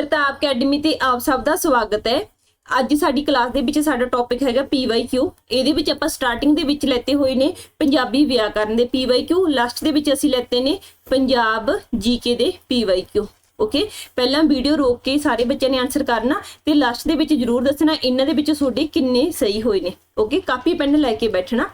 ਪ੍ਰਤਾਪ academy ਤੇ ਆਪ ਸਭ ਦਾ ਸਵਾਗਤ ਹੈ। ਅੱਜ ਸਾਡੀ ਕਲਾਸ ਦੇ ਵਿੱਚ ਸਾਡਾ ਟੌਪਿਕ ਹੈਗਾ PYQ ਇਹਦੇ ਵਿੱਚ ਆਪਾਂ ਸਟਾਰਟਿੰਗ ਦੇ ਵਿੱਚ ਲੈਤੇ ਹੋਏ ਨੇ ਪੰਜਾਬੀ ਵਿਆਕਰਨ ਦੇ PYQ ਲਾਸਟ ਦੇ ਵਿੱਚ ਅਸੀਂ ਲੈਤੇ ਨੇ ਪੰਜਾਬ GK ਦੇ PYQ ਓਕੇ ਪਹਿਲਾਂ ਵੀਡੀਓ ਰੋਕ ਕੇ ਸਾਰੇ ਬੱਚਿਆਂ ਨੇ ਆਨਸਰ ਕਰਨਾ ਤੇ ਲਾਸਟ ਦੇ ਵਿੱਚ ਜਰੂਰ ਦੱਸਣਾ ਇਹਨਾਂ ਦੇ ਵਿੱਚ ਤੁਹਾਡੇ ਕਿੰਨੇ ਸਹੀ ਹੋਏ ਨੇ। ਓਕੇ ਕਾਪੀ, ਪੈਨ ਲੈ ਕੇ ਬੈਠਣਾ।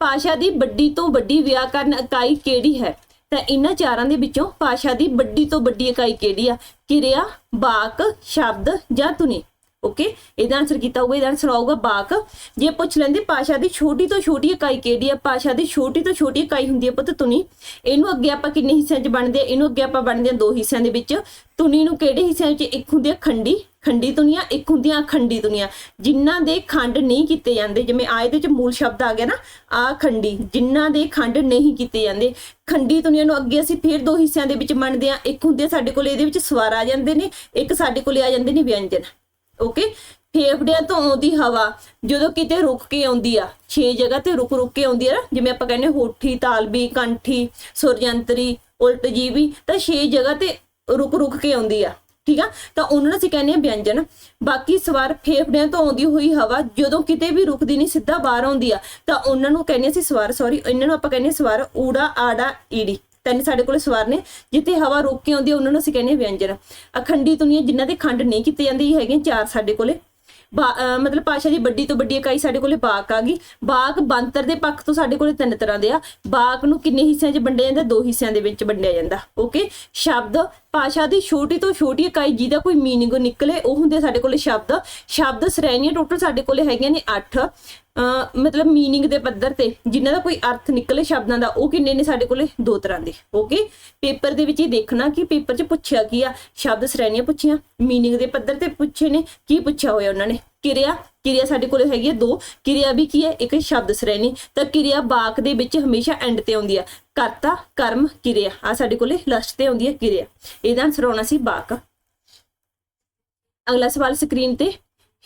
ਭਾਸ਼ਾ ਦੀ ਵੱਡੀ ਤੋਂ ਵੱਡੀ ਵਿਆਕਰਨ ਇਕਾਈ ਕਿਹੜੀ ਹੈ? ਤਾਂ ਇਹਨਾਂ ਚਾਰਾਂ ਦੇ ਵਿੱਚੋਂ ਭਾਸ਼ਾ ਦੀ ਵੱਡੀ ਤੋਂ ਵੱਡੀ ਇਕਾਈ ਕਿਹੜੀ ਆ? ਕਿਰਿਆ ਵਾਕ ਸ਼ਬਦ ਜਾਂ ਧੁਨੀ? ਓਕੇ? ਇਹਦਾ ਆਨਸਰ ਕੀਤਾ ਹੋਊਗਾ, ਇਹਦਾ ਆਨਸਰ ਆਊਗਾ ਬਾਕ। ਜੇ ਪੁੱਛ ਲੈਂਦੇ, ਭਾਸ਼ਾ ਦੀ ਛੋਟੀ ਤੋਂ ਛੋਟੀ ਇਕਾਈ ਕਿਹੜੀ ਆ? ਭਾਸ਼ਾ ਦੀ ਛੋਟੀ ਤੋਂ ਛੋਟੀ ਇਕਾਈ ਹੁੰਦੀ ਹੈ ਪੁੱਤ ਤੁਨੀ ਇਹਨੂੰ ਅੱਗੇ ਆਪਾਂ ਕਿੰਨੇ ਹਿੱਸਿਆਂ 'ਚ ਵੰਡਦੇ ਆ? ਇਹਨੂੰ ਅੱਗੇ ਆਪਾਂ ਵੰਡਦੇ ਆ ਦੋ ਹਿੱਸਿਆਂ ਦੇ ਵਿੱਚ। ਤੁਨੀ ਨੂੰ ਕਿਹੜੇ ਹਿੱਸਿਆਂ 'ਚ ਇੱਕ ਹੁੰਦੀ ਆ? ਖੰਡੀ। ਖੰਡੀ ਦੁਨੀਆ ਇੱਕ ਹੁੰਦੀਆਂ ਅਖੰਡੀ ਦੁਨੀਆ ਜਿਨ੍ਹਾਂ ਦੇ ਖੰਡ ਨਹੀਂ ਕੀਤੇ ਜਾਂਦੇ, ਜਿਵੇਂ ਆ ਇਹਦੇ ਚ ਮੂਲ ਸ਼ਬਦ ਆ ਗਿਆ ਨਾ, ਆ ਖੰਡੀ। ਜਿਨ੍ਹਾਂ ਦੇ ਖੰਡ ਨਹੀਂ ਕੀਤੇ ਜਾਂਦੇ। ਖੰਡੀ ਦੁਨੀਆ ਨੂੰ ਅੱਗੇ ਅਸੀਂ ਫੇਰ ਦੋ ਹਿੱਸਿਆਂ ਦੇ ਵਿੱਚ ਵੰਡਦੇ ਆ। ਇੱਕ ਹੁੰਦੇ ਸਾਡੇ ਕੋਲ, ਇਹਦੇ ਵਿੱਚ ਸਵਾਰ ਆ ਜਾਂਦੇ ਨੇ, ਇੱਕ ਸਾਡੇ ਕੋਲ ਆ ਜਾਂਦੇ ਨੇ ਵਿਅੰਜਨ। ਓਕੇ ਫੇਫੜਿਆਂ ਤੋਂ ਆਉਂਦੀ ਹਵਾ, ਜਦੋਂ ਕਿਤੇ ਰੁਕ ਕੇ ਆਉਂਦੀ ਆ, ਛੇ ਜਗ੍ਹਾ ਤੇ ਰੁਕ ਰੁਕ ਕੇ ਆਉਂਦੀ ਆ ਨਾ, ਜਿਵੇਂ ਆਪਾਂ ਕਹਿੰਦੇ ਹੋਠੀ, ਤਾਲਬੀ, ਕੰਠੀ, ਸੁਰਜੰਤਰੀ, ਉਲਟ ਜੀਵੀ, ਤਾਂ ਛੇ ਜਗ੍ਹਾ ਤੇ ਰੁਕ ਰੁਕ ਕੇ ਆਉਂਦੀ ਆ, ਠੀਕ ਆ? ਤਾਂ ਉਹਨਾਂ ਨੂੰ ਅਸੀਂ ਕਹਿੰਦੇ ਆ ਵਿਅੰਜਨ। ਬਾਕੀ ਸਵਾਰ ਫੇਫੜਿਆਂ ਤੋਂ ਆਉਂਦੀ ਹੋਈ ਹਵਾ, ਜਦੋਂ ਕਿਤੇ ਵੀ ਰੁਕਦੀ ਨਹੀਂ, ਸਿੱਧਾ ਬਾਹਰ ਆਉਂਦੀ ਆ, ਤਾਂ ਉਹਨਾਂ ਨੂੰ ਕਹਿੰਦੇ ਅਸੀਂ ਸਵਾਰ ਸੌਰੀ ਇਹਨਾਂ ਨੂੰ ਆਪਾਂ ਕਹਿੰਦੇ ਸਵਾਰ ਸਵਰ, ਊੜਾ, ਆੜਾ, ਈੜੀ। ਤਿੰਨ ਸਾਡੇ ਕੋਲ ਸਵਰ ਨੇ, ਜਿੱਥੇ ਹਵਾ ਰੁਕ ਕੇ ਆਉਂਦੀ ਆ ਉਹਨਾਂ ਨੂੰ ਅਸੀਂ ਕਹਿੰਦੇ ਵਿਅੰਜਨ। ਅਖੰਡੀ ਦੁਨੀਆ ਜਿਨ੍ਹਾਂ ਦੇ ਖੰਡ ਨਹੀਂ ਕੀਤੇ ਜਾਂਦੇ, ਇਹ ਹੈਗੇ ਚਾਰ ਸਾਡੇ ਕੋਲੇ। ਮਤਲਬ ਭਾਸ਼ਾ ਦੀ ਵੱਡੀ ਤੋਂ ਵੱਡੀ ਇਕਾਈ ਸਾਡੇ ਕੋਲੇ ਬਾਕ ਆ ਗਈ। ਬਾਕ ਬੰਤਰ ਦੇ ਪੱਖ ਤੋਂ ਸਾਡੇ ਕੋਲੇ ਤਿੰਨ ਤਰ੍ਹਾਂ ਦੇ ਆ। ਬਾਕ ਨੂੰ ਕਿੰਨੇ ਹਿੱਸਿਆਂ 'ਚ ਵੰਡਿਆ ਜਾਂਦਾ? ਦੋ ਹਿੱਸਿਆਂ ਦੇ ਵਿੱਚ ਵੰਡਿਆ ਜਾਂਦਾ। ਓਕੇ? ਸ਼ਬਦ ਭਾਸ਼ਾ ਦੀ ਛੋਟੀ ਤੋਂ ਛੋਟੀ ਇਕਾਈ ਜਿਹਦਾ ਕੋਈ ਮੀਨਿੰਗ ਨਿਕਲੇ, ਉਹ ਹੁੰਦੇ ਸਾਡੇ ਕੋਲੇ ਸ਼ਬਦ। ਸ਼ਬਦ ਸ਼੍ਰੇਣੀਆਂ ਟੋਟਲ ਸਾਡੇ ਕੋਲੇ ਹੈਗੀਆਂ ਨੇ 8 ਮਤਲਬ ਮੀਨਿੰਗ ਦੇ ਪੱਧਰ ਤੇ ਜਿਨ੍ਹਾਂ ਦਾ ਕੋਈ ਅਰਥ ਨਿਕਲੇ ਸ਼ਬਦਾਂ ਦਾ, ਉਹ ਕਿੰਨੇ ਨੇ ਸਾਡੇ ਕੋਲੇ? ਦੋ ਤਰ੍ਹਾਂ ਦੇ। ਓਕੇ ਪੇਪਰ ਦੇ ਵਿੱਚ ਇਹ ਦੇਖਣਾ ਕਿ ਪੇਪਰ 'ਚ ਪੁੱਛਿਆ ਕੀ ਆ? ਸ਼ਬਦ ਸ਼੍ਰੇਣੀਆਂ ਪੁੱਛੀਆਂ। ਮੀਨਿੰਗ ਦੇ ਪੱਧਰ ਤੇ ਪੁੱਛੇ ਨੇ। ਕੀ ਪੁੱਛਿਆ ਹੋਇਆ ਉਹਨਾਂ ਨੇ? ਕਿਰਿਆ? ਕਿਰਿਆ ਸਾਡੇ ਕੋਲੇ ਹੈਗੀ ਹੈ ਦੋ। ਕਿਰਿਆ ਵੀ ਕੀ ਹੈ? ਇੱਕ ਸ਼ਬਦ ਸ਼੍ਰੇਣੀ। ਤਾਂ ਕਿਰਿਆ ਵਾਕ ਦੇ ਵਿੱਚ ਹਮੇਸ਼ਾ ਐਂਡ ਤੇ ਆਉਂਦੀ ਆ। ਕਰਤਾ, ਕਰਮ, ਕਿਰਿਆ। ਆ ਸਾਡੇ ਕੋਲੇ ਲਾਸਟ ਤੇ ਆਉਂਦੀ ਹੈ ਕਿਰਿਆ। ਇਹਦਾ ਆਨਸਰ ਆਉਣਾ ਸੀ ਵਾਕ। ਅਗਲਾ ਸਵਾਲ ਸਕਰੀਨ ਤੇ।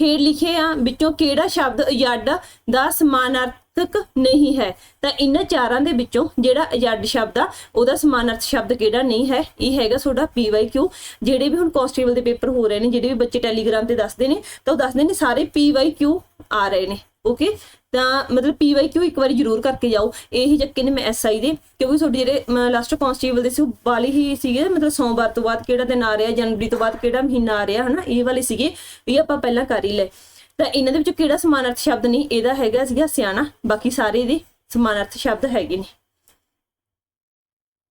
ਹੇਠ ਲਿਖੇ ਵਿੱਚੋਂ ਕਿਹੜਾ ਸ਼ਬਦ ਅਯੱਡ ਦਾ ਸਮਾਨਾਰਥਕ ਨਹੀਂ ਹੈ? ਤਾਂ ਇਹਨਾਂ ਚਾਰਾਂ ਦੇ ਵਿੱਚੋਂ ਜਿਹੜਾ ਅਯੱਡ ਸ਼ਬਦ ਆ, ਉਹਦਾ ਸਮਾਨਾਰਥ ਸ਼ਬਦ ਕਿਹੜਾ ਨਹੀਂ ਹੈ? ਇਹ ਹੈਗਾ ਤੁਹਾਡਾ PYQ ਜਿਹੜੇ ਵੀ ਹੁਣ ਕਾਂਸਟੇਬਲ ਦੇ ਪੇਪਰ ਹੋ ਰਹੇ ਨੇ, ਜਿਹੜੇ ਵੀ ਬੱਚੇ ਟੈਲੀਗ੍ਰਾਮ ਤੇ ਦੱਸਦੇ ਨੇ, ਤਾਂ ਉਹ ਦੱਸਦੇ ਨੇ ਸਾਰੇ PYQ ਆ ਰਹੇ ਨੇ ਓਕੇ ਤਾਂ ਮਤਲਬ PYQ ਇੱਕ ਵਾਰੀ ਜ਼ਰੂਰ ਕਰਕੇ ਜਾਓ। ਇਹੀ ਚੱਕੇ ਨੇ ਮੈਂ ਐਸਆਈ ਦੇ, ਕਿਉਂਕਿ ਤੁਹਾਡੇ ਜਿਹੜੇ ਲਾਸਟ ਕਾਂਸਟੇਬਲ ਦੇ ਸੀ, ਉਹ ਵਾਲੇ ਹੀ ਸੀਗੇ, ਮਤਲਬ ਸੋਮਵਾਰ ਤੋਂ ਬਾਅਦ ਕਿਹੜਾ ਦਿਨ ਆ ਰਿਹਾ, ਜਨਵਰੀ ਤੋਂ ਬਾਅਦ ਕਿਹੜਾ ਮਹੀਨਾ ਆ ਰਿਹਾ, ਹਨਾ, ਇਹ ਵਾਲੇ ਸੀਗੇ, ਇਹ ਆਪਾਂ ਪਹਿਲਾਂ ਕਰ ਹੀ ਲਏ। ਤਾਂ ਇਹਨਾਂ ਦੇ ਵਿੱਚ ਕਿਹੜਾ ਸਮਾਨਾਰਥ ਸ਼ਬਦ ਨਹੀਂ, ਇਹਦਾ ਹੈਗਾ ਸੀਗਾ ਸਿਆਣਾ, ਬਾਕੀ ਸਾਰੇ ਇਹਦੇ ਸਮਾਨਾਰਥ ਸ਼ਬਦ ਹੈਗੇ ਨੇ।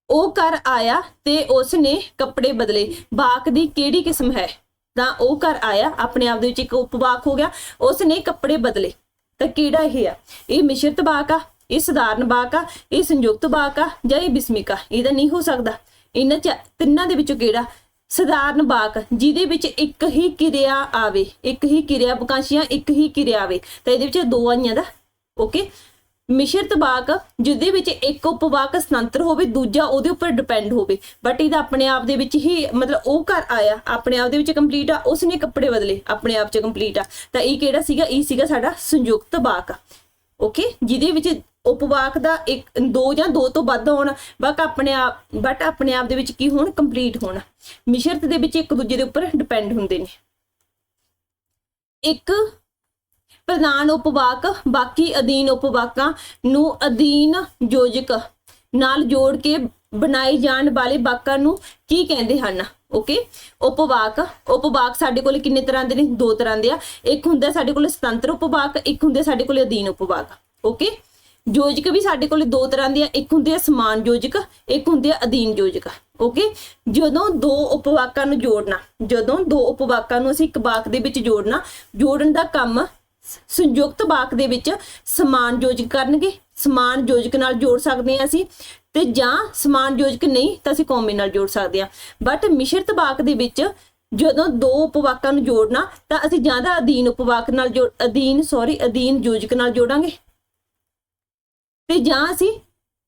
ਉਹ ਘਰ ਆਇਆ ਤੇ ਉਸ ਨੇ ਕੱਪੜੇ ਬਦਲੇ, ਬਾਕ ਦੀ ਕਿਹੜੀ ਕਿਸਮ ਹੈ? ਤਾਂ ਉਹ ਘਰ ਆਇਆ, ਆਪਣੇ ਆਪ ਦੇ ਵਿੱਚ ਇੱਕ ਉਪਵਾਕ ਹੋ ਗਿਆ ਉਸ ਨੇ ਕੱਪੜੇ ਬਦਲੇ। ਤਾਂ ਕਿਹੜਾ ਇਹ ਆ। ਇਹ ਮਿਸ਼ਰਤ ਬਾਕ ਆ, ਇਹ ਸਧਾਰਨ ਬਾਕ ਆ, ਇਹ ਸੰਯੁਕਤ ਬਾਕ ਆ ਜਾਂ ਇਹ ਬਿਸਮਿਕ ਆ। ਇਹਦਾ ਨਹੀਂ ਹੋ ਸਕਦਾ। ਇਹਨਾਂ ਚ ਤਿੰਨਾਂ ਦੇ ਵਿੱਚੋਂ ਕਿਹੜਾ? ਸਧਾਰਨ ਬਾਕ, ਜਿਹਦੇ ਵਿੱਚ ਇੱਕ ਹੀ ਕਿਰਿਆ ਆਵੇ, ਇੱਕ ਹੀ ਕਿਰਿਆ ਬਕਾਂਸ਼ੀਆਂ, ਇੱਕ ਹੀ ਕਿਰਿਆ ਆਵੇ। ਤਾਂ ਇਹਦੇ ਵਿੱਚ ਦੋ ਆਈਆਂ ਦਾ। ਓਕੇ ਮਿਸ਼ਰਤ ਵਾਕ ਜਿਹਦੇ ਵਿੱਚ ਇੱਕ ਉਪਵਾਕ ਸੁਤੰਤਰ ਹੋਵੇ, ਦੂਜਾ ਉਹਦੇ ਉੱਪਰ ਡਿਪੈਂਡ ਹੋਵੇ। ਬਟ ਇਹਦਾ ਆਪਣੇ ਆਪ ਦੇ ਵਿੱਚ ਹੀ ਮਤਲਬ ਉਹ ਘਰ ਆਇਆ, ਆਪਣੇ ਆਪ ਦੇ ਵਿੱਚ ਕੰਪਲੀਟ ਆ, ਉਸਨੇ ਕੱਪੜੇ ਬਦਲੇ, ਆਪਣੇ ਆਪ 'ਚ ਕੰਪਲੀਟ ਆ। ਤਾਂ ਇਹ ਕਿਹੜਾ ਸੀਗਾ? ਇਹ ਸੀਗਾ ਸਾਡਾ ਸੰਯੁਕਤ ਵਾਕ ਓਕੇ ਜਿਹਦੇ ਵਿੱਚ ਉਪਵਾਕ ਦਾ ਇੱਕ, ਦੋ ਜਾਂ ਦੋ ਤੋਂ ਵੱਧ ਹੋਣ ਬਟ ਆਪਣੇ ਆਪ ਬਟ ਆਪਣੇ ਆਪ ਦੇ ਵਿੱਚ ਕੀ ਹੋਣ? ਕੰਪਲੀਟ ਹੋਣ। ਮਿਸ਼ਰਤ ਦੇ ਵਿੱਚ ਇੱਕ ਦੂਜੇ ਦੇ ਉੱਪਰ ਡਿਪੈਂਡ ਹੁੰਦੇ ਨੇ। ਇੱਕ ਪ੍ਰਧਾਨ ਉਪਵਾਕ, ਬਾਕੀ ਅਧੀਨ ਉਪਵਾਕਾਂ ਨੂੰ ਅਧੀਨ ਯੋਜਕ ਨਾਲ ਜੋੜ ਕੇ ਬਣਾਏ ਜਾਣ ਵਾਲੇ ਵਾਕਾਂ ਨੂੰ ਕੀ ਕਹਿੰਦੇ ਹਨ? ਓਕੇ ਉਪਵਾਕ ਉਪਵਾਕ ਸਾਡੇ ਕੋਲ ਕਿੰਨੇ ਤਰ੍ਹਾਂ ਦੇ ਨੇ? ਦੋ ਤਰ੍ਹਾਂ ਦੇ ਆ। ਇੱਕ ਹੁੰਦਾ ਸਾਡੇ ਕੋਲ ਸੁਤੰਤਰ ਉਪਵਾਕ, ਇੱਕ ਹੁੰਦੇ ਸਾਡੇ ਕੋਲ ਅਧੀਨ ਉਪਵਾਕ। ਓਕੇ ਯੋਜਕ ਵੀ ਸਾਡੇ ਕੋਲ ਦੋ ਤਰ੍ਹਾਂ ਦੇ ਆ। ਇੱਕ ਹੁੰਦੇ ਆ ਸਮਾਨ ਯੋਜਕ, ਇੱਕ ਹੁੰਦੇ ਆ ਅਧੀਨ ਯੋਜਕ। ਓਕੇ ਜਦੋਂ ਦੋ ਉਪਵਾਕਾਂ ਨੂੰ ਜੋੜਨਾ, ਜਦੋਂ ਦੋ ਉਪਵਾਕਾਂ ਨੂੰ ਅਸੀਂ ਇੱਕ ਵਾਕ ਦੇ ਵਿੱਚ ਜੋੜਨਾ, ਜੋੜਨ ਦਾ ਕੰਮ ਸੰਯੁਕਤ ਵਾਕ ਦੇ ਵਿੱਚ ਸਮਾਨ ਯੋਜਕ ਕਰਨਗੇ, ਸਮਾਨ ਯੋਜਕ ਨਾਲ ਜੋੜ ਸਕਦੇ ਹਾਂ ਅਸੀਂ ਤੇ ਜਾਂ ਸਮਾਨ ਯੋਜਕ ਨਹੀਂ ਤਾਂ ਅਸੀਂ ਕੌਮੇ ਨਾਲ ਜੋੜ ਸਕਦੇ ਹਾਂ। ਬਟ ਮਿਸ਼ਰਤ ਵਾਕ ਦੇ ਵਿੱਚ ਜਦੋਂ ਦੋ ਉਪਵਾਕਾਂ ਨੂੰ ਜੋੜਨਾ ਤਾਂ ਅਸੀਂ ਜਾਂ ਤਾਂ ਅਧੀਨ ਉਪਵਾਕ ਨਾਲ ਜੋੜ, ਅਧੀਨ ਸੌਰੀ ਅਧੀਨ ਯੋਜਕ ਨਾਲ ਜੋੜਾਂਗੇ। ਤੇ ਜਾਂ ਅਸੀਂ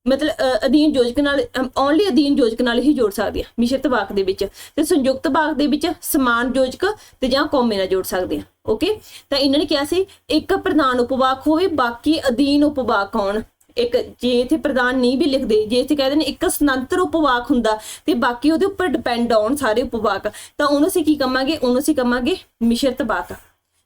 ਮਤਲਬ ਅ, ਅਧੀਨ ਯੋਜਕ ਨਾਲ ਓਨਲੀ ਅਧੀਨ ਯੋਜਕ ਨਾਲ ਹੀ ਜੋੜ ਸਕਦੇ ਹਾਂ ਮਿਸ਼ਰਤ ਵਾਕ ਦੇ ਵਿੱਚ। ਤੇ ਸੰਯੁਕਤ ਵਾਕ ਦੇ ਵਿੱਚ ਸਮਾਨ ਯੋਜਕ ਤੇ ਜਾਂ ਕੋਮੇ ਨਾਲ ਜੋੜ ਸਕਦੇ ਹਾਂ ਓਕੇ ਤਾਂ ਇਹਨਾਂ ਨੇ ਕਿਹਾ ਸੀ ਇੱਕ ਪ੍ਰਧਾਨ ਉਪਵਾਕ ਹੋਵੇ ਬਾਕੀ ਅਧੀਨ ਉਪਵਾਕ ਹੋਣ। ਇੱਕ ਜੇ ਇਥੇ ਪ੍ਰਧਾਨ ਨਹੀਂ ਵੀ ਲਿਖਦੇ ਜੇ ਇਥੇ ਕਹਿੰਦੇ ਨੇ ਇੱਕ ਸਨਾਂਤਰ ਉਪਵਾਕ ਹੁੰਦਾ ਤੇ ਬਾਕੀ ਉਹਦੇ ਉੱਪਰ ਡਿਪੈਂਡ ਆਉਣ ਸਾਰੇ ਉਪਵਾਕ। ਤਾਂ ਉਹਨੂੰ ਅਸੀਂ ਕੀ ਕਵਾਂਗੇ? ਉਹਨੂੰ ਅਸੀਂ ਕਵਾਂਗੇ ਮਿਸ਼ਰਤ ਵਾਕ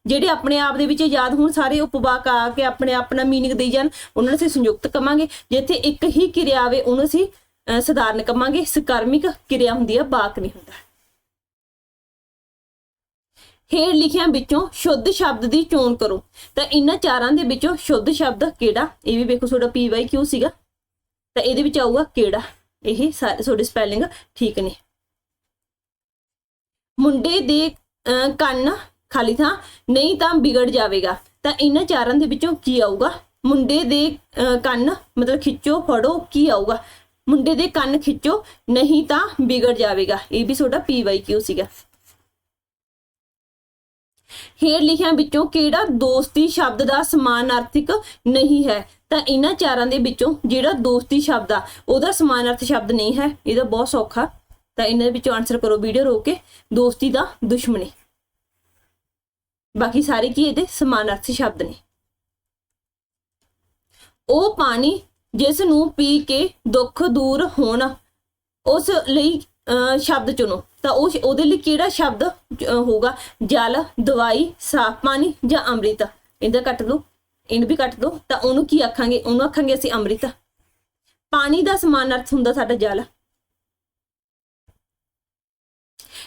ਜਿਹੜੇ ਆਪਣੇ ਆਪ ਦੇ ਵਿੱਚ ਯਾਦ ਹੋਣ ਸਾਰੇ ਉਪਵਾਕ ਆ ਕੇ ਆਪਣੇ ਆਪਣਾ ਮੀਨਿੰਗ ਦੇਈ ਜਾਣ ਉਹਨਾਂ ਨੂੰ ਅਸੀਂ ਸੰਯੁਕਤ ਕਵਾਂਗੇ। ਜਿੱਥੇ ਇੱਕ ਹੀ ਕਿਰਿਆ ਆਵੇ ਉਹਨੂੰ ਅਸੀਂ ਅਹ, ਸਧਾਰਨ ਕਵਾਂਗੇ। ਸਕਰਮਿਕ ਕਿਰਿਆ ਹੁੰਦੀ ਹੈ ਬਾਕ ਨਹੀਂ ਹੁੰਦਾ। ਹੇਠ ਲਿਖਿਆਂ ਵਿੱਚੋਂ ਸ਼ੁੱਧ ਸ਼ਬਦ ਦੀ ਚੋਣ ਕਰੋ। ਤਾਂ ਇਹਨਾਂ ਚਾਰਾਂ ਦੇ ਵਿੱਚੋਂ ਸ਼ੁੱਧ ਸ਼ਬਦ ਕਿਹੜਾ? ਇਹ ਵੀ ਵੇਖੋ ਤੁਹਾਡਾ ਪੀ ਵਾਈ ਕਿਉਂ ਸੀਗਾ? ਤਾਂ ਇਹਦੇ ਵਿੱਚ ਆਊਗਾ ਕਿਹੜਾ? ਇਹ ਸਾਰੇ ਤੁਹਾਡੇ ਸਪੈਲਿੰਗ ਠੀਕ ਨੇ। ਮੁੰਡੇ ਦੇ ਅਹ, ਕੰਨ ਖਾਲੀ ਥਾਂ ਨਹੀਂ ਤਾਂ ਵਿਗੜ ਜਾਵੇਗਾ। ਤਾਂ ਇਹਨਾਂ ਚਾਰਾਂ ਦੇ ਵਿੱਚੋਂ ਕੀ ਆਊਗਾ? ਮੁੰਡੇ ਦੇ ਅਹ, ਕੰਨ ਮਤਲਬ ਖਿੱਚੋ ਫੜੋ ਕੀ ਆਊਗਾ? ਮੁੰਡੇ ਦੇ ਕੰਨ ਖਿੱਚੋ ਨਹੀਂ ਤਾਂ ਵਿਗੜ ਜਾਵੇਗਾ। ਇਹ ਵੀ ਤੁਹਾਡਾ ਪੀ ਵਾਈ ਕਿਉਂ ਸੀਗਾ। ਹੇਠ ਲਿਖਿਆਂ ਵਿੱਚੋਂ ਕਿਹੜਾ ਦੋਸਤੀ ਸ਼ਬਦ ਦਾ ਸਮਾਨਾਰਥਿਕ ਨਹੀਂ ਹੈ? ਤਾਂ ਇਹਨਾਂ ਚਾਰਾਂ ਦੇ ਵਿੱਚੋਂ ਜਿਹੜਾ ਦੋਸਤੀ ਸ਼ਬਦ ਆ ਉਹਦਾ ਸਮਾਨਾਰਥ ਸ਼ਬਦ ਨਹੀਂ ਹੈ। ਇਹਦਾ ਬਹੁਤ ਸੌਖਾ। ਤਾਂ ਇਹਨਾਂ ਦੇ ਵਿੱਚੋਂ ਆਨਸਰ ਕਰੋ ਵੀਡੀਓ ਰੋਕ ਕੇ। ਦੋਸਤੀ ਦਾ ਦੁਸ਼ਮਣੀ। ਬਾਕੀ ਸਾਰੇ ਕੀ ਇਹਦੇ ਸਮਾਨਾਰਥੀ ਸ਼ਬਦ ਨੇ। ਉਹ ਪਾਣੀ ਜਿਸ ਨੂੰ ਪੀ ਕੇ ਦੁੱਖ ਦੂਰ ਹੋਣ ਉਸ ਲਈ ਅਹ, ਸ਼ਬਦ ਚੁਣੋ। ਤਾਂ ਉਹ ਉਹਦੇ ਲਈ ਕਿਹੜਾ ਸ਼ਬਦ ਅਹ, ਹੋਊਗਾ? ਜਲ ਦਵਾਈ ਸਾਫ਼ ਪਾਣੀ ਜਾਂ ਅੰਮ੍ਰਿਤ? ਇਹਦਾ ਕੱਟ ਦੋ। ਇਹਨੂੰ ਵੀ ਕੱਟ ਦੋ। ਤਾਂ ਉਹਨੂੰ ਕੀ ਆਖਾਂਗੇ? ਉਹਨੂੰ ਆਖਾਂਗੇ ਅਸੀਂ ਅੰਮ੍ਰਿਤ। ਪਾਣੀ ਦਾ ਸਮਾਨ ਅਰਥ ਹੁੰਦਾ ਸਾਡਾ ਜਲ।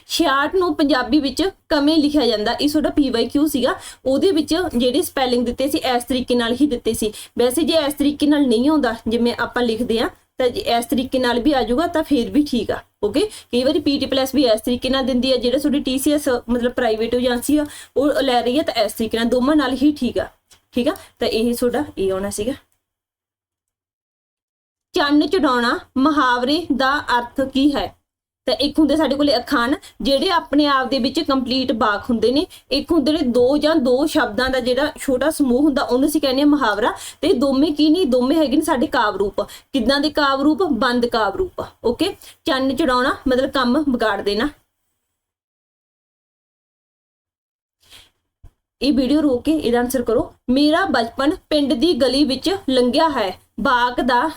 66 ਨੂੰ ਪੰਜਾਬੀ ਵਿੱਚ ਕਵੇਂ ਲਿਖਿਆ ਜਾਂਦਾ। ਇਹ ਤੁਹਾਡਾ PYQ ਸੀਗਾ। ਉਹਦੇ ਵਿੱਚ ਜਿਹੜੇ ਸਪੈਲਿੰਗ ਦਿੱਤੇ ਸੀ, ਇਸ ਤਰੀਕੇ ਨਾਲ ਹੀ ਦਿੱਤੇ ਸੀ। ਵੈਸੇ ਜੇ ਇਸ ਤਰੀਕੇ ਨਾਲ ਨਹੀਂ ਆਉਂਦਾ ਜਿਵੇਂ ਆਪਾਂ ਲਿਖਦੇ ਆ ਤਾਂ ਇਸ ਤਰੀਕੇ ਨਾਲ ਵੀ ਆ ਜਾਊਗਾ, ਤਾਂ ਫਿਰ ਵੀ ਠੀਕ ਆ। ਓਕੇ ਕਈ ਵਾਰੀ ਪੀਟੀ ਪਲੱਸ ਵੀ ਇਸ ਤਰੀਕੇ ਨਾਲ ਦਿੰਦੀ ਆ, ਜਿਹੜਾ ਤੁਹਾਡੀ TCS ਮਤਲਬ ਪ੍ਰਾਈਵੇਟ ਏਜੰਸੀ ਆ, ਉਹ ਲੈ ਰਹੀ ਆ, ਤਾਂ ਇਸ ਤਰੀਕੇ ਨਾਲ ਦੋਵਾਂ ਨਾਲ ਹੀ ਠੀਕ ਆ। ਠੀਕ ਆ? ਤਾਂ ਇਹ ਤੁਹਾਡਾ ਇਹ ਆਉਣਾ ਸੀਗਾ। ਚੰਨ ਚੜਾਉਣਾ, ਮੁਹਾਵਰੇ ਦਾ ਅਰਥ ਕੀ ਹੈ? ਤਾਂ ਇੱਕ ਹੁੰਦੇ ਸਾਡੇ ਕੋਲੇ ਅਖਾਣ, ਜਿਹੜੇ ਆਪਣੇ ਆਪ ਦੇ ਵਿੱਚ ਕੰਪਲੀਟ ਬਾਕ ਹੁੰਦੇ ਨੇ। ਇੱਕ ਹੁੰਦੇ ਨੇ ਦੋ ਜਾਂ ਦੋ ਸ਼ਬਦਾਂ ਦਾ ਜਿਹੜਾ ਛੋਟਾ ਸਮੂਹ ਹੁੰਦਾ, ਉਹਨੂੰ ਅਸੀਂ ਕਹਿੰਦੇ ਆ ਮੁਹਾਵਰਾ। ਤੇ ਦੋਵੇਂ ਕੀ ਨਹੀਂ ਦੋਵੇਂ ਹੈਗੇ ਨੇ ਸਾਡੇ ਕਾਵ ਰੂਪ ਕਿੱਦਾਂ ਦੇ ਕਾਵ ਰੂਪ ਬੰਦ ਕਾਵ ਰੂਪ ਓਕੇ ਚੰਨ ਚੜਾਉਣਾ, ਮਤਲਬ ਕੰਮ ਵਿਗਾੜ ਦੇਣਾ। ਇਹ ਵੀਡੀਓ ਰੋਕ ਕੇ ਇਹਦਾ ਆਨਸਰ ਕਰੋ। ਮੇਰਾ ਬਚਪਨ ਪਿੰਡ ਦੀ ਗਲੀ ਵਿੱਚ ਲੰਘਿਆ ਹੈ। ਬਾਗ ਦਾ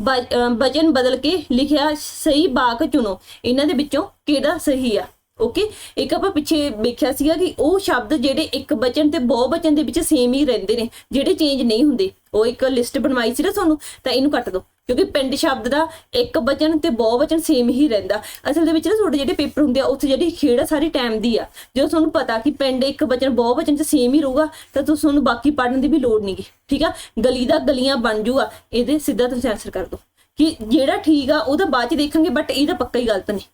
ਬ- ਅਹ ਵਚਨ ਬਦਲ ਕੇ ਲਿਖਿਆ ਸਹੀ ਬਾਕ ਚੁਣੋ। ਇਹਨਾਂ ਦੇ ਵਿੱਚੋਂ ਕਿਹੜਾ ਸਹੀ ਆ? ਓਕੇ? ਇੱਕ ਆਪਾਂ ਪਿੱਛੇ ਵੇਖਿਆ ਸੀਗਾ ਕਿ ਉਹ ਸ਼ਬਦ ਜਿਹੜੇ ਇੱਕ ਵਚਨ ਤੇ ਬਹੁ ਵਚਨ ਦੇ ਵਿੱਚ ਸੇਮ ਹੀ ਰਹਿੰਦੇ ਨੇ, ਜਿਹੜੇ ਚੇਂਜ ਨਹੀਂ ਹੁੰਦੇ। ਉਹ ਇੱਕ ਲਿਸਟ ਬਣਵਾਈ ਸੀ ਨਾ ਤੁਹਾਨੂੰ, ਤਾਂ ਇਹਨੂੰ ਕੱਟ ਦਿਓ ਕਿਉਂਕਿ ਪਿੰਡ ਸ਼ਬਦ ਦਾ ਇੱਕ ਵਚਨ ਤੇ ਬਹੁ ਵਚਨ ਸੇਮ ਹੀ ਰਹਿੰਦਾ। ਅਸਲ ਦੇ ਵਿੱਚ ਨਾ ਤੁਹਾਡੇ ਜਿਹੜੇ ਪੇਪਰ ਹੁੰਦੇ ਆ, ਉੱਥੇ ਜਿਹੜੀ ਖੇੜ ਆ, ਸਾਰੀ ਟਾਈਮ ਦੀ ਆ। ਜਦੋਂ ਤੁਹਾਨੂੰ ਪਤਾ ਕਿ ਪਿੰਡ ਇੱਕ ਵਚਨ, ਬਹੁ ਵਚਨ ਚ ਸੇਮ ਹੀ ਰਹੂਗਾ, ਤਾਂ ਤੁਸੀਂ ਤੁਹਾਨੂੰ ਬਾਕੀ ਪੜਨ ਦੀ ਵੀ ਲੋੜ ਨਹੀਂਗੀ ਠੀਕ ਆ? ਗਲੀ ਦਾ ਗਲੀਆਂ ਬਣ ਜੂਗਾ, ਇਹਦੇ ਸਿੱਧਾ ਤੁਸੀਂ ਆਨਸਰ ਕਰ ਦਿਓ। ਕਿ ਜਿਹੜਾ ਠੀਕ ਆ, ਉਹ ਤਾਂ ਬਾਅਦ ਚ ਦੇਖਾਂਗੇ ਬਟ ਇਹਦਾ ਪੱਕਾ ਹੀ ਗਲਤ ਨਹੀਂ।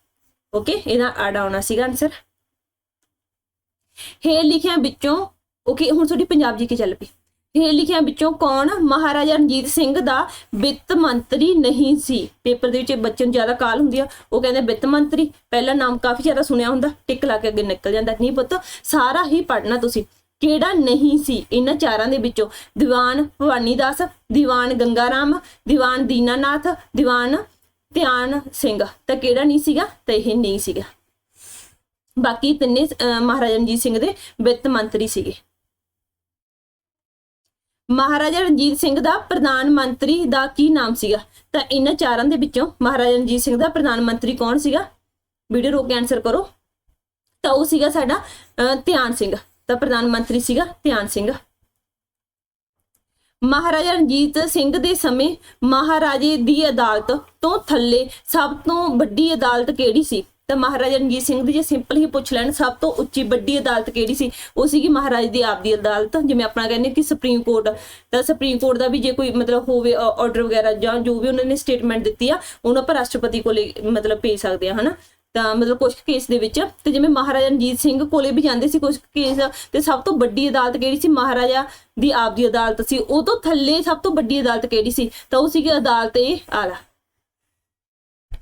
ਓਕੇ ਇਹਦਾ ਆੜ ਆਉਣਾ ਸੀਗਾ ਆਨਸਰ ਹੇ ਲਿਖਿਆ ਵਿੱਚੋਂ ਓਕੇ ਹੁਣ ਤੁਹਾਡੀ ਪੰਜਾਬ ਜੀ ਕੇ ਚੱਲ ਪਈ? ਹੇ ਲਿਖਿਆ ਵਿੱਚੋਂ ਕੌਣ? ਮਹਾਰਾਜਾ ਰਣਜੀਤ ਸਿੰਘ ਦਾ ਵਿੱਤ ਮੰਤਰੀ ਨਹੀਂ ਸੀ। ਪੇਪਰ ਦੇ ਵਿੱਚ ਬੱਚੇ ਨੂੰ ਜ਼ਿਆਦਾ ਕਾਲ ਹੁੰਦੀ ਆ। ਉਹ ਕਹਿੰਦੇ ਵਿੱਤ ਮੰਤਰੀ ਪਹਿਲਾ ਨਾਮ ਕਾਫੀ ਜ਼ਿਆਦਾ ਸੁਣਿਆ ਹੁੰਦਾ। ਟਿਕ ਲਾ ਕੇ ਅੱਗੇ ਨਿਕਲ ਜਾਂਦਾ। ਨਹੀਂ ਪੁੱਤ ਸਾਰਾ ਹੀ ਪੜਨਾ ਤੁਸੀਂ। ਕਿਹੜਾ ਨਹੀਂ ਸੀ? ਇਹਨਾਂ ਚਾਰਾਂ ਦੇ ਵਿੱਚੋਂ ਦੀਵਾਨ ਭਵਾਨੀ ਦਾਸ ਦੀਵਾਨ ਗੰਗਾਰਾਮ ਦੀਵਾਨ ਦੀਨਾਨਾਥ ਦੀਵਾਨ ਧਿਆਨ ਸਿੰਘ। ਤਾਂ ਕਿਹੜਾ ਨਹੀਂ ਸੀਗਾ? ਤਾਂ ਇਹ ਨਹੀਂ ਸੀਗਾ। ਬਾਕੀ ਤਿੰਨੇ ਅਹ, ਮਹਾਰਾਜਾ ਰਣਜੀਤ ਸਿੰਘ ਦੇ ਵਿੱਤ ਮੰਤਰੀ ਸੀਗੇ। ਮਹਾਰਾਜਾ ਰਣਜੀਤ ਸਿੰਘ ਦਾ ਪ੍ਰਧਾਨ ਮੰਤਰੀ ਦਾ ਕੀ ਨਾਮ ਸੀਗਾ? ਤਾਂ ਇਹਨਾਂ ਚਾਰਾਂ ਦੇ ਵਿੱਚੋਂ ਮਹਾਰਾਜਾ ਰਣਜੀਤ ਸਿੰਘ ਦਾ ਪ੍ਰਧਾਨ ਮੰਤਰੀ ਕੌਣ ਸੀਗਾ? ਵੀਡੀਓ ਰੋਕ ਕੇ ਆਨਸਰ ਕਰੋ। ਤਾਂ ਉਹ ਸੀਗਾ ਸਾਡਾ ਅਹ, ਧਿਆਨ ਸਿੰਘ। ਤਾਂ ਪ੍ਰਧਾਨ ਮੰਤਰੀ ਸੀਗਾ ਧਿਆਨ ਸਿੰਘ। ਮਹਾਰਾਜਾ ਰਣਜੀਤ ਸਿੰਘ ਦੇ ਸਮੇਂ ਮਹਾਰਾਜੇ ਦੀ ਅਦਾਲਤ ਤੋਂ ਥੱਲੇ ਸਭ ਤੋਂ ਵੱਡੀ ਅਦਾਲਤ ਕਿਹੜੀ ਸੀ? ਤਾਂ ਮਹਾਰਾਜਾ ਰਣਜੀਤ ਸਿੰਘ ਦੀ ਜੇ ਸਿੰਪਲ ਹੀ ਪੁੱਛ ਲੈਣ, ਸਭ ਤੋਂ ਉੱਚੀ ਵੱਡੀ ਅਦਾਲਤ ਕਿਹੜੀ ਸੀ? ਉਹ ਸੀਗੀ ਮਹਾਰਾਜ ਦੀ ਆਪ ਅਦਾਲਤ, ਜਿਵੇਂ ਆਪਣਾ ਕਹਿੰਦੇ ਕਿ ਸੁਪਰੀਮ ਕੋਰਟ ਤਾਂ ਸੁਪਰੀਮ ਕੋਰਟ ਦਾ ਵੀ ਜੇ ਕੋਈ ਮਤਲਬ ਹੋਵੇ ਆਰਡਰ ਵਗੈਰਾ ਜਾਂ ਜੋ ਵੀ ਉਹਨਾਂ ਨੇ ਸਟੇਟਮੈਂਟ ਦਿੱਤੀ ਆ, ਉਹਨੂੰ ਆਪਾਂ ਰਾਸ਼ਟਰਪਤੀ ਕੋਲੇ ਮਤਲਬ ਭੇਜ ਸਕਦੇ ਆ, ਹਨਾ? ਤਾਂ ਮਤਲਬ ਕੁਝ ਕੇਸ ਦੇ ਵਿੱਚ, ਤੇ ਜਿਵੇਂ ਮਹਾਰਾਜਾ ਰਣਜੀਤ ਸਿੰਘ ਕੋਲੇ ਵੀ ਜਾਂਦੇ ਸੀ ਕੁਝ ਕੇਸ ਤੇ ਸਭ ਤੋਂ ਵੱਡੀ ਅਦਾਲਤ ਕਿਹੜੀ ਸੀ? ਮਹਾਰਾਜਾ ਦੀ ਆਪਦੀ ਅਦਾਲਤ ਸੀ। ਉਹ ਤੋਂ ਥੱਲੇ ਸਭ ਤੋਂ ਵੱਡੀ ਅਦਾਲਤ ਕਿਹੜੀ ਸੀ? ਤਾਂ ਉਹ ਸੀਗੀ ਅਦਾਲਤ ਇਹ ਆਲਾ।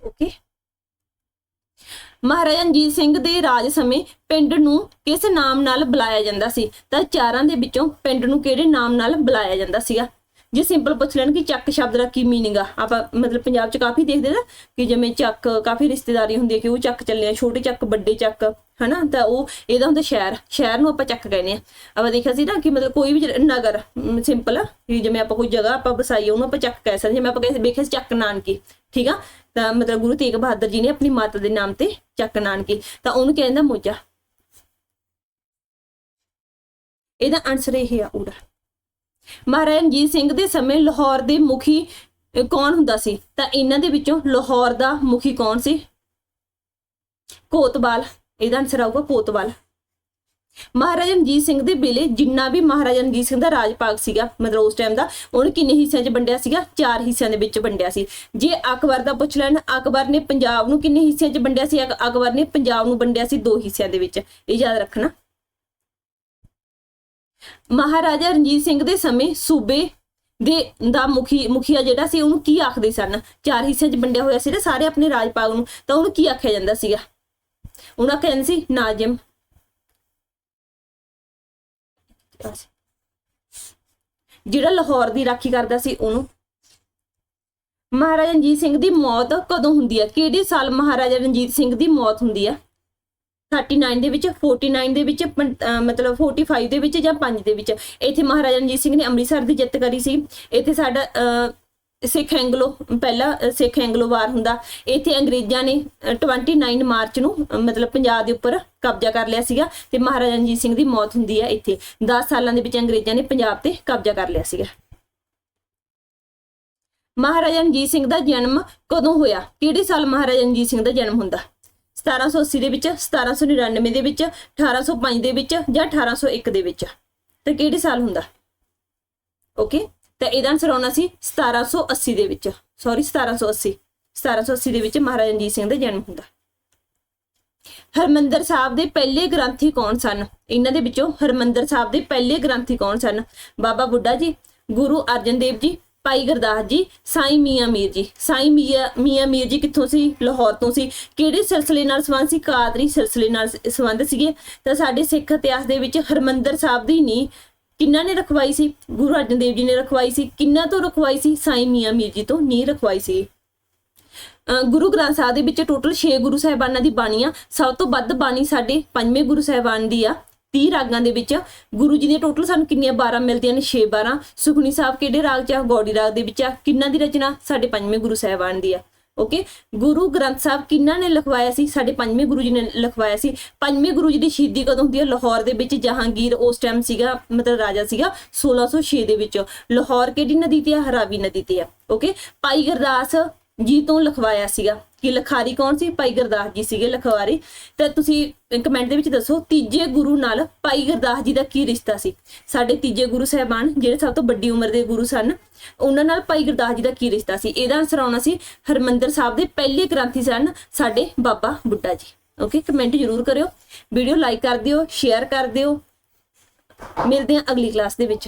ਓਕੇ ਮਹਾਰਾਜਾ ਰਣਜੀਤ ਸਿੰਘ ਦੇ ਰਾਜ ਸਮੇਂ ਪਿੰਡ ਨੂੰ ਕਿਸ ਨਾਮ ਨਾਲ ਬੁਲਾਇਆ ਜਾਂਦਾ ਸੀ? ਤਾਂ ਚਾਰਾਂ ਦੇ ਵਿੱਚੋਂ ਪਿੰਡ ਨੂੰ ਕਿਹੜੇ ਨਾਮ ਨਾਲ ਬੁਲਾਇਆ ਜਾਂਦਾ ਸੀਗਾ? ਜੇ ਸਿੰਪਲ ਪੁੱਛ ਲੈਣ ਕਿ ਚੱਕ ਸ਼ਬਦ ਦਾ ਕੀ ਮੀਨਿੰਗ ਆ? ਆਪਾਂ ਮਤਲਬ ਪੰਜਾਬ 'ਚ ਕਾਫੀ ਦੇਖਦੇ ਨਾ ਕਿ ਜਿਵੇਂ ਚੱਕ ਕਾਫੀ ਰਿਸ਼ਤੇਦਾਰੀ ਹੁੰਦੀ ਹੈ ਕਿ ਉਹ ਚੱਕ ਚੱਲੇ ਆ, ਛੋਟੇ ਚੱਕ, ਵੱਡੇ ਚੱਕ, ਹਨਾ? ਤਾਂ ਉਹ ਇਹਦਾ ਹੁੰਦਾ ਸ਼ਹਿਰ। ਸ਼ਹਿਰ ਨੂੰ ਆਪਾਂ ਚੱਕ ਕਹਿੰਦੇ ਆ। ਆਪਾਂ ਦੇਖਿਆ ਸੀ ਨਾ ਕਿ ਮਤਲਬ ਕੋਈ ਵੀ ਨਗਰ ਸਿੰਪਲ ਕਿ ਜਿਵੇਂ ਆਪਾਂ ਕੋਈ ਜਗ੍ਹਾ ਆਪਾਂ ਵਸਾਈ ਉਹਨੂੰ ਆਪਾਂ ਚੱਕ ਕਹਿ ਸਕਦੇ ਜਿਵੇਂ ਆਪਾਂ ਕਹਿੰਦੇ ਵੇਖਿਆ ਸੀ ਚੱਕ ਨਾਨਕੀ। ਠੀਕ ਆ? ਤਾਂ ਮਤਲਬ ਗੁਰੂ ਤੇਗ ਬਹਾਦਰ ਜੀ ਨੇ ਆਪਣੀ ਮਾਤਾ ਦੇ ਨਾਮ ਤੇ ਚੱਕ ਨਾਨਕੀ। ਤਾਂ ਉਹਨੂੰ ਕਹਿੰਦਾ ਮੋਜਾ। ਇਹਦਾ ਆਨਸਰ ਇਹ ਆ ਊੜਾ। ਮਹਾਰਾਜਾ ਰਣਜੀਤ ਸਿੰਘ ਦੇ ਸਮੇਂ ਲਾਹੌਰ ਦੇ ਮੁਖੀ ਕੌਣ ਹੁੰਦਾ ਸੀ? ਤਾਂ ਇਹਨਾਂ ਦੇ ਵਿੱਚੋਂ ਲਾਹੌਰ ਦਾ ਮੁਖੀ ਕੌਣ ਸੀ? ਕੋਤਵਾਲ। ਇਹਦਾ ਆਨਸਰ ਆਊਗਾ ਕੋਤਵਾਲ। ਮਹਾਰਾਜਾ ਰਣਜੀਤ ਸਿੰਘ ਦੇ ਵੇਲੇ ਜਿੰਨਾ ਵੀ ਮਹਾਰਾਜਾ ਰਣਜੀਤ ਸਿੰਘ ਦਾ ਰਾਜ ਭਾਗ ਸੀਗਾ, ਮਤਲਬ ਉਸ ਟਾਈਮ ਦਾ, ਉਹਨੂੰ ਕਿੰਨੇ ਹਿੱਸਿਆਂ 'ਚ ਵੰਡਿਆ ਸੀਗਾ? ਚਾਰ ਹਿੱਸਿਆਂ ਦੇ ਵਿੱਚ ਵੰਡਿਆ ਸੀ। ਜੇ ਅਕਬਰ ਦਾ ਪੁੱਛ ਲੈਣ, ਅਕਬਰ ਨੇ ਪੰਜਾਬ ਨੂੰ ਕਿੰਨੇ ਹਿੱਸਿਆਂ 'ਚ ਵੰਡਿਆ ਸੀ? ਅਕਬਰ ਨੇ ਪੰਜਾਬ ਨੂੰ ਵੰਡਿਆ ਸੀ ਦੋ ਹਿੱਸਿਆਂ ਦੇ ਵਿੱਚ। ਇਹ ਯਾਦ ਰੱਖਣਾ। ਮਹਾਰਾਜਾ ਰਣਜੀਤ ਸਿੰਘ ਦੇ ਸਮੇਂ ਸੂਬੇ ਦੇ ਦਾ ਮੁਖੀ, ਮੁਖੀਆ ਜਿਹੜਾ ਸੀ, ਉਹਨੂੰ ਕੀ ਆਖਦੇ ਸਨ? ਚਾਰ ਹਿੱਸਿਆਂ 'ਚ ਵੰਡਿਆ ਹੋਇਆ ਸੀ ਨਾ ਸਾਰੇ ਆਪਣੇ ਰਾਜ ਭਾਗ ਨੂੰ। ਤਾਂ ਉਹਨੂੰ ਕੀ ਆਖਿਆ ਜਾਂਦਾ ਸੀਗਾ? ਉਹਨਾਂ ਕਹਿੰਦੇ ਸੀ, ਨਾਜ਼ਮ। ਜਿਹੜਾ ਲਾਹੌਰ ਦੀ ਰਾਖੀ ਕਰਦਾ ਸੀ ਉਹਨੂੰ। ਮਹਾਰਾਜਾ ਰਣਜੀਤ ਸਿੰਘ ਦੀ ਮੌਤ ਕਦੋਂ ਹੁੰਦੀ ਹੈ ਕਿਹੜੇ ਸਾਲ ਮਹਾਰਾਜਾ ਰਣਜੀਤ ਸਿੰਘ ਦੀ ਮੌਤ ਹੁੰਦੀ ਹੈ 39 ਦੇ ਵਿੱਚ 49 ਦੇ ਵਿੱਚ ਪੰ- ਅਹ ਮਤਲਬ 45 ਦੇ ਵਿੱਚ ਜਾਂ 5 ਦੇ ਵਿੱਚ? ਇੱਥੇ ਮਹਾਰਾਜਾ ਰਣਜੀਤ ਸਿੰਘ ਨੇ ਅੰਮ੍ਰਿਤਸਰ ਦੀ ਜਿੱਤ ਕਰੀ ਸੀ। ਇੱਥੇ ਸਾਡਾ ਅਹ, ਸਿੱਖ ਐਂਗਲੋ ਪਹਿਲਾ ਸਿੱਖ ਐਂਗਲੋ ਵਾਰ ਹੁੰਦਾ। ਇੱਥੇ ਅੰਗਰੇਜ਼ਾਂ ਨੇ ਅਹ, 29 ਮਾਰਚ ਨੂੰ ਮਤਲਬ ਪੰਜਾਬ ਦੇ ਉੱਪਰ ਕਬਜ਼ਾ ਕਰ ਲਿਆ ਸੀਗਾ ਤੇ ਮਹਾਰਾਜਾ ਰਣਜੀਤ ਸਿੰਘ ਦੀ ਮੌਤ ਹੁੰਦੀ ਹੈ ਇੱਥੇ। 10 ਸਾਲਾਂ ਦੇ ਵਿੱਚ ਅੰਗਰੇਜ਼ਾਂ ਨੇ ਪੰਜਾਬ ਤੇ ਕਬਜ਼ਾ ਕਰ ਲਿਆ ਸੀਗਾ। ਮਹਾਰਾਜਾ ਰਣਜੀਤ ਸਿੰਘ ਦਾ ਜਨਮ ਕਦੋਂ ਹੋਇਆ? ਕਿਹੜੇ ਸਾਲ ਮਹਾਰਾਜਾ ਰਣਜੀਤ ਸਿੰਘ ਦਾ ਜਨਮ ਹੁੰਦਾ? 1780 ਦੇ ਵਿੱਚ 1799 ਦੇ ਵਿੱਚ 1805 ਦੇ ਵਿੱਚ ਜਾਂ 1801 ਦੇ ਵਿੱਚ? ਤੇ ਕਿਹੜੇ ਸਾਲ ਹੁੰਦਾ? ਓਕੇ। ਤਾਂ ਇਹਦਾ ਆਨਸਰ ਆਉਣਾ ਸੀ 1780 ਦੇ ਵਿੱਚ। ਸੌਰੀ 1780 1780 ਦੇ ਵਿੱਚ ਮਹਾਰਾਜਾ ਰਣਜੀਤ ਸਿੰਘ ਦਾ ਜਨਮ ਹੁੰਦਾ। ਹਰਮੰਦਰ ਸਾਹਿਬ ਦੇ ਪਹਿਲੇ ਗ੍ਰੰਥੀ ਕੌਣ ਸਨ? ਇਹਨਾਂ ਦੇ ਵਿੱਚੋਂ ਹਰਮੰਦਰ ਸਾਹਿਬ ਦੇ ਪਹਿਲੇ ਗ੍ਰੰਥੀ ਕੌਣ ਸਨ? ਬਾਬਾ ਬੁੱਢਾ ਜੀ, ਗੁਰੂ ਅਰਜਨ ਦੇਵ ਜੀ, ਭਾਈ ਗੁਰਦਾਸ ਜੀ, ਸਾਈ ਮੀਆਂ ਮੀਰ ਜੀ। ਸਾਈਂ ਮੀਆਂ ਮੀਆਂ ਮੀਰ ਜੀ ਕਿੱਥੋਂ ਸੀ? ਲਾਹੌਰ ਤੋਂ ਸੀ। ਕਿਹੜੇ ਸਿਲਸਿਲੇ ਨਾਲ ਸੰਬੰਧ ਸੀ? ਕਾਦਰੀ ਸਿਲਸਿਲੇ ਨਾਲ ਸੰਬੰਧ ਸੀਗੇ। ਤਾਂ ਸਾਡੇ ਸਿੱਖ ਇਤਿਹਾਸ ਦੇ ਵਿੱਚ ਹਰਮੰਦਰ ਸਾਹਿਬ ਦੀ ਨੀਂਹ ਕਿੰਨਾ ਨੇ ਰਖਵਾਈ ਸੀ? ਗੁਰੂ ਅਰਜਨ ਦੇਵ ਜੀ ਨੇ ਰਖਵਾਈ ਸੀ। ਕਿੰਨਾ ਤੋਂ ਰਖਵਾਈ ਸੀ? ਸਾਈ ਮੀਆਂ ਮੀਰ ਜੀ ਤੋਂ ਨੀਂਹ ਰਖਵਾਈ ਸੀ। ਗੁਰੂ ਗ੍ਰੰਥ ਸਾਹਿਬ ਦੇ ਵਿੱਚ ਟੋਟਲ 6 ਗੁਰੂ ਸਾਹਿਬਾਨਾਂ ਦੀ ਬਾਣੀ ਆ। ਸਭ ਤੋਂ ਵੱਧ ਬਾਣੀ ਸਾਡੇ ਪੰਜਵੇਂ ਗੁਰੂ ਸਾਹਿਬਾਨ ਦੀ ਆ। 30 ਰਾਗਾਂ ਦੇ ਵਿੱਚ। ਗੁਰੂ ਜੀ ਦੀਆਂ ਟੋਟਲ ਸਾਨੂੰ ਕਿੰਨੀਆਂ 12 ਮਿਲਦੀਆਂ ਨੇ? 6 12 ਸੁਖਨੀ ਸਾਹਿਬ ਕਿਹੜੇ ਰਾਗ ਚ ਆ? ਗੌੜੀ ਰਾਗ ਦੇ ਵਿੱਚ ਆ। ਕਿੰਨਾਂ ਦੀ ਰਚਨਾ ਸਾਡੇ ਪੰਜਵੇਂ ਗੁਰੂ ਸਾਹਿਬਾਨ ਦੀ ਆ? ਓਕੇ ਗੁਰੂ ਗ੍ਰੰਥ ਸਾਹਿਬ ਕਿੰਨਾਂ ਨੇ ਲਿਖਵਾਇਆ ਸੀ? ਸਾਡੇ ਪੰਜਵੇਂ ਗੁਰੂ ਜੀ ਨੇ ਲਿਖਵਾਇਆ ਸੀ। ਪੰਜਵੇਂ ਗੁਰੂ ਜੀ ਦੀ ਸ਼ਹੀਦੀ ਕਦੋਂ ਹੁੰਦੀ ਹੈ? ਲਾਹੌਰ ਦੇ ਵਿੱਚ ਜਹਾਂਗੀਰ ਉਸ ਟਾਈਮ ਸੀਗਾ, ਮਤਲਬ ਰਾਜਾ ਸੀਗਾ 1606 ਦੇ ਵਿੱਚ। ਲਾਹੌਰ ਕਿਹੜੀ ਨਦੀ ਤੇ ਆ? ਹਰਾਵੀ ਨਦੀ ਤੇ ਆ। ਓਕੇ ਭਾਈ ਗੁਰਦਾਸ ਜੀ ਤੋਂ ਲਿਖਵਾਇਆ ਸੀਗਾ ਕਿ ਲਖਾਰੀ ਕੌਣ ਸੀ? ਭਾਈ ਗੁਰਦਾਸ ਜੀ ਸੀਗੇ ਲਖਵਾਰੀ। ਤਾਂ ਤੁਸੀਂ ਕਮੈਂਟ ਦੇ ਵਿੱਚ ਦੱਸੋ, ਤੀਜੇ ਗੁਰੂ ਨਾਲ ਭਾਈ ਗੁਰਦਾਸ ਜੀ ਦਾ ਕੀ ਰਿਸ਼ਤਾ ਸੀ? ਸਾਡੇ ਤੀਜੇ ਗੁਰੂ ਸਾਹਿਬਾਨ ਜਿਹੜੇ ਸਭ ਤੋਂ ਵੱਡੀ ਉਮਰ ਦੇ ਗੁਰੂ ਸਨ, ਉਹਨਾਂ ਨਾਲ ਭਾਈ ਗੁਰਦਾਸ ਜੀ ਦਾ ਕੀ ਰਿਸ਼ਤਾ ਸੀ? ਇਹਦਾ ਆਨਸਰ ਆਉਣਾ ਸੀ, ਹਰਮੰਦਰ ਸਾਹਿਬ ਦੇ ਪਹਿਲੇ ਗ੍ਰੰਥੀ ਸਨ ਸਾਡੇ ਬਾਬਾ ਬੁੱਢਾ ਜੀ। ਓਕੇ ਕਮੈਂਟ ਜ਼ਰੂਰ ਕਰਿਓ। ਵੀਡੀਓ ਲਾਈਕ ਕਰ ਦਿਓ ਸ਼ੇਅਰ ਕਰ ਦਿਓ। ਮਿਲਦੇ ਹਾਂ ਅਗਲੀ ਕਲਾਸ ਦੇ ਵਿੱਚ।